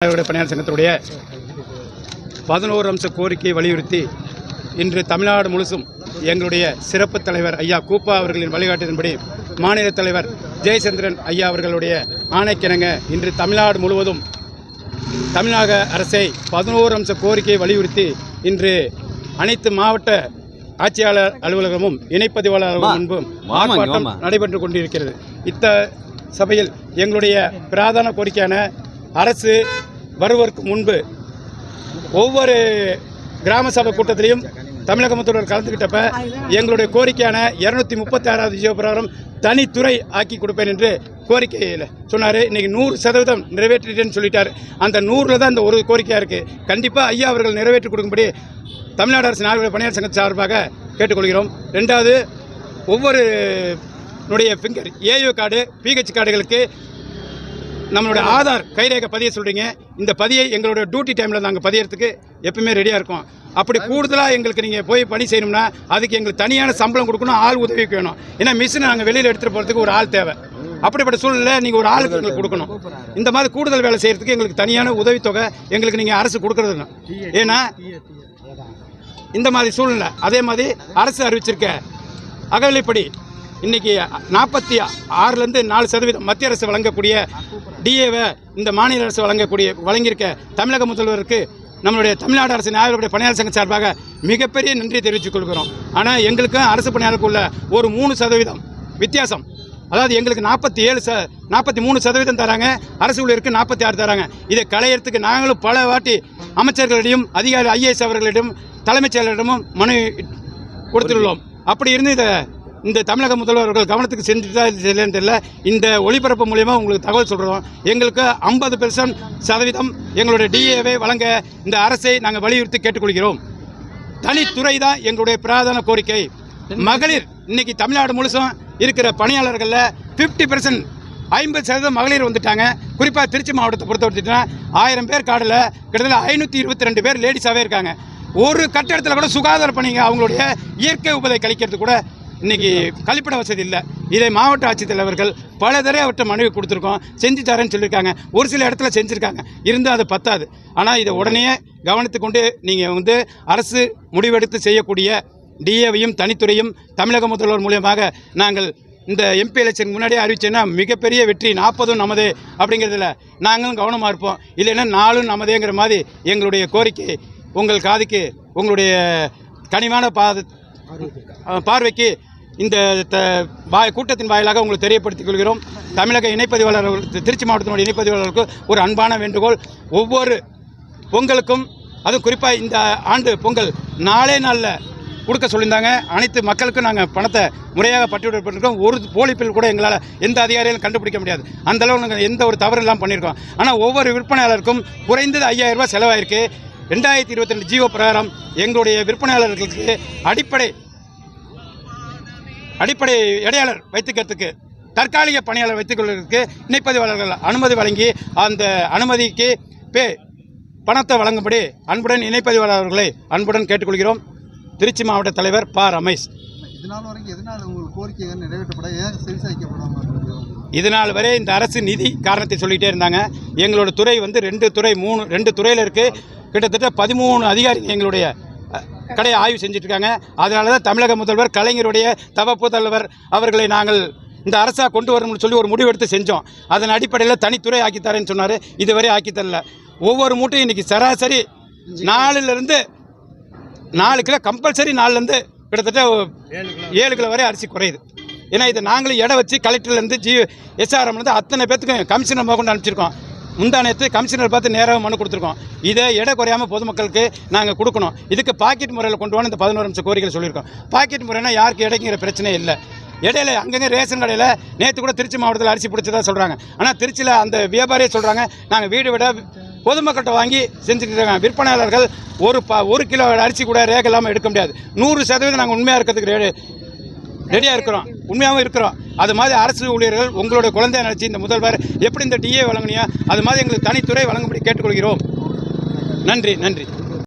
அவருடைய பணியாளர் சங்கத்தினுடைய பதினோரு அம்ச கோரிக்கையை வலியுறுத்தி இன்று தமிழ்நாடு முழுசும் எங்களுடைய சிறப்பு தலைவர் ஐயா கூப்பா அவர்களின் வழிகாட்டின்படி மாநில தலைவர் ஜெயச்சந்திரன் ஐயா அவர்களுடைய ஆணைக்கிணங்க இன்று தமிழ்நாடு முழுவதும் தமிழக அரசை பதினோரு அம்ச கோரிக்கையை வலியுறுத்தி இன்று அனைத்து மாவட்ட ஆட்சியாளர் அலுவலகமும் இணைப்பதிவாளர் அலுவலகம் முன்பும் ஆர்ப்பாட்டம். நடைபெற்று கொண்டிருக்கிறது இத்த சபையில் எங்களுடைய பிரதான கோரிக்கையான அரசு வருவதற்கு முன்பு ஒவ்வொரு கிராம சபை கூட்டத்திலையும் தமிழக முதல்வர் கலந்துக்கிட்டப்ப எங்களுடைய கோரிக்கையான இருநூத்தி முப்பத்தி ஆறாவது ஜியோ பிரகாரம் தனித்துறை ஆக்கி கொடுப்பேன் என்று கோரிக்கையில் சொன்னார். இன்னைக்கு நூறு சதவீதம் நிறைவேற்றிட்டேன்னு சொல்லிட்டார். அந்த நூறில் தான் இந்த ஒரு கோரிக்கையாக இருக்குது கண்டிப்பாக ஐயா அவர்கள் நிறைவேற்றி கொடுக்கும்படி தமிழ்நாடு அரசு நாடுகள் பணியாளர் சங்க சார்பாக கேட்டுக்கொள்கிறோம். ரெண்டாவது ஒவ்வொரு னுடைய ஃபிங்கர் ஏயோ கார்டு பிஹெச் கார்டுகளுக்கு நம்மளோட ஆதார் கைரேகை பதிய சொல்கிறீங்க இந்த பதியை எங்களோட டியூட்டி டைமில் நாங்கள் பதியறதுக்கு எப்பவுமே ரெடியாக இருக்கோம். அப்படி கூடுதலாக எங்களுக்கு நீங்கள் போய் பணி செய்யணும்னா அதுக்கு எங்களுக்கு தனியான சம்பளம் கொடுக்கணும் ஆள் உதவிக்கு வேணும். ஏன்னா மிஷினை நாங்கள் வெளியில் எடுத்துகிட்டு போகிறதுக்கு ஒரு ஆள் தேவை. அப்படிப்பட்ட சூழ்நிலை நீங்கள் ஒரு ஆளுக்கு எங்களுக்கு கொடுக்கணும். இந்த மாதிரி கூடுதல் வேலை செய்கிறதுக்கு எங்களுக்கு தனியான உதவித்தொகை எங்களுக்கு நீங்கள் அரசு கொடுக்கறது ஏன்னா இந்த மாதிரி சூழ்நிலை. அதே மாதிரி அரசு அறிவிச்சிருக்க அகவிலைப்படி இன்னைக்கு நாற்பத்தி ஆறுலேருந்து நாலு சதவீதம் மத்திய அரசு வழங்கக்கூடிய டிஏவை இந்த மாநில அரசு வழங்கக்கூடிய வழங்கியிருக்க தமிழக முதல்வருக்கு நம்மளுடைய தமிழ்நாடு அரசு நியாயப்படி பணியாளர் சங்க சார்பாக மிகப்பெரிய நன்றி தெரிவித்துக் கொள்கிறோம். ஆனால் எங்களுக்கும் அரசு பணியாளருக்கு உள்ள ஒரு மூணு சதவீதம் வித்தியாசம். அதாவது எங்களுக்கு நாற்பத்தி ஏழு ச நாற்பத்தி மூணு சதவீதம் தராங்க அரசு ஊழியருக்கு நாற்பத்தி ஆறு தராங்க. இதை களையறதுக்கு நாங்களும் பல வாட்டி அமைச்சர்களிடையும் அதிகாரி ஐஏஎஸ் அவர்களிடம் தலைமைச் செயலரிடமும் மனு கொடுத்துள்ளோம். அப்படி இருந்து இதை இந்த தமிழக முதல்வர்கள் கவனத்துக்கு செஞ்சுட்டா இல்லைன்னு தெரியல. இந்த ஒளிபரப்பு மூலயமா உங்களுக்கு தகவல் சொல்கிறோம் எங்களுக்கு ஐம்பது பெர்சன்ட் சதவீதம் எங்களுடைய டிஏவை வழங்க இந்த அரசை நாங்கள் வலியுறுத்தி கேட்டுக்கொள்கிறோம். தனித்துறை தான் எங்களுடைய பிரதான கோரிக்கை. மகளிர் இன்னைக்கு தமிழ்நாடு முழுசும் இருக்கிற பணியாளர்களில் ஃபிஃப்டி பர்சன்ட் ஐம்பது சதவீதம் மகளிர் வந்துட்டாங்க. குறிப்பாக திருச்சி மாவட்டத்தை பொறுத்த ஆயிரம் பேர் காடில் கிட்டத்தட்ட ஐநூற்றி இருபத்தி ரெண்டு பேர் லேடிஸாகவே இருக்காங்க. ஒரு கட்டடத்தில் கூட சுகாதார பணிங்க அவங்களுடைய இயற்கை உபதை கழிக்கிறது கூட இன்னைக்கு கழிப்பிட வசதி இல்லை. இதை மாவட்ட ஆட்சித்தலைவர்கள் பல தடவை அவர்கிட்ட மனுவை கொடுத்துருக்கோம். செஞ்சு தரேன்னு சொல்லியிருக்காங்க ஒரு சில இடத்துல செஞ்சுருக்காங்க. இருந்தும் அது பத்தாது. ஆனால் இதை உடனே கவனித்து கொண்டு நீங்கள் வந்து அரசு முடிவெடுத்து செய்யக்கூடிய டிஏவையும் தனித்துறையும் தமிழக முதல்வர் மூலியமாக நாங்கள் இந்த எம்பி எலெக்ஷன் முன்னாடியே அறிவிச்சேன்னா மிகப்பெரிய வெற்றி நாற்பதும் நமதே அப்படிங்கிறதுல நாங்களும் கவனமாக இருப்போம். இல்லைன்னா நாலும் நமதேங்கிற மாதிரி எங்களுடைய கோரிக்கை உங்கள் காதுக்கு உங்களுடைய கனிவான பாத பார்வைக்கு இந்த த- வாய் கூட்டத்தின் வாயிலாக உங்களுக்கு தெரியப்படுத்திக் கொள்கிறோம். தமிழக இணைப்பதிவாளர் திருச்சி மாவட்டத்தினுடைய இணைப்பதிவாளர்களுக்கு ஒரு அன்பான வேண்டுகோள். ஒவ்வொரு பொங்கலுக்கும் அதுவும் குறிப்பாக இந்த ஆண்டு பொங்கல் நாளே நாளில் கொடுக்க சொல்லியிருந்தாங்க. அனைத்து மக்களுக்கும் நாங்கள் பணத்தை முறையாக பட்டியலிடப்பட்டிருக்கோம் ஒரு போலி பில் கூட எங்களால் எந்த அதிகாரியாலும் கண்டுபிடிக்க முடியாது. அந்த அளவு நாங்கள் எந்த ஒரு தவறு இல்லாமல் பண்ணியிருக்கோம். ஆனால் ஒவ்வொரு விற்பனையாளருக்கும் குறைந்தது ஐயாயிரம் ரூபாய் செலவாயிருக்கு. ரெண்டாயிரத்தி இருபத்தி ரெண்டு ஜியோ பிரகாரம் எங்களுடைய விற்பனையாளர்களுக்கு அடிப்படை அடிப்படை இடையாளர் வைத்துக்கிறதுக்கு தற்காலிக பணியாளர் வைத்துக் கொள்வதற்கு இணைப்பதிவாளர்கள் அனுமதி வழங்கி அந்த அனுமதிக்கு பே பணத்தை வழங்கும்படி அன்புடன் இணைப்பதிவாளர் அவர்களை அன்புடன் கேட்டுக்கொள்கிறோம். திருச்சி மாவட்ட தலைவர் ப. ரமேஷ். இதனால் வரை இந்த அரசு நிதி காரணத்தை சொல்லிகிட்டே இருந்தாங்க. எங்களோட துறை வந்து ரெண்டு துறை மூணு ரெண்டு துறையில் இருக்குது கிட்டத்தட்ட பதிமூணு அதிகாரிகள் எங்களுடைய கடையை ஆய்வு செஞ்சுட்ருக்காங்க. அதனால தான் தமிழக முதல்வர் கலைஞருடைய தவ தலைவர் அவர்களை நாங்கள் இந்த அரசாக கொண்டு வரணும்னு சொல்லி ஒரு முடிவெடுத்து செஞ்சோம். அதன் அடிப்படையில் தனித்துறை ஆக்கி தரேன்னு சொன்னார். இதுவரை ஆக்கி தரல. ஒவ்வொரு மூட்டையும் இன்றைக்கி சராசரி நாலுலேருந்து நாலு கிலோ கம்பல்சரி நாலுலேருந்து கிட்டத்தட்ட ஏழு கிலோ வரை அரிசி குறையுது. ஏன்னா இதை நாங்களும் இடம் வச்சு கலெக்டர்லேருந்து ஜி எஸ்ஆர்எம்லேருந்து அத்தனை பேத்துக்கும் கமிஷனர் கொண்டு அனுப்பிச்சிருக்கோம். முந்தானத்து கமிஷனர் பார்த்து நேராக மனு கொடுத்துருக்கோம். இதை இட குறையாமல் பொதுமக்களுக்கு நாங்கள் கொடுக்கணும். இதுக்கு பாக்கெட் முறையில் கொண்டு வந்து இந்த பதினோரு நிமிஷம் கோரிக்கைகள் சொல்லியிருக்கோம். பாக்கெட் முறைனா யாருக்கு இடைங்கிற பிரச்சனை இல்லை. இடையில அங்கங்கே ரேஷன் கடையில் நேற்று கூட திருச்சி மாவட்டத்தில் அரிசி பிடிச்சதா சொல்கிறாங்க ஆனால் திருச்சியில் அந்த வியாபாரியே சொல்கிறாங்க நாங்கள் வீடு விட பொதுமக்கள்கிட்ட வாங்கி செஞ்சுட்டு இருக்காங்க. விற்பனையாளர்கள் ஒரு ப ஒரு கிலோ அரிசி கூட ரேக இல்லாமல் எடுக்க முடியாது. நூறு சதவீதம் நாங்கள் உண்மையாக இருக்கிறதுக்கு ரெடியாக இருக்கிறோம். உண்மையாகவும் இருக்கிறோம். அது மாதிரி அரசு ஊழியர்கள் உங்களுடைய குழந்தை நினச்சி இந்த முதல்வர் எப்படி இந்த டிஏ வழங்கினியோ? அது மாதிரி எங்களுக்கு தனித்துறை வழங்கும்படி கேட்டுக்கொள்கிறோம். நன்றி நன்றி.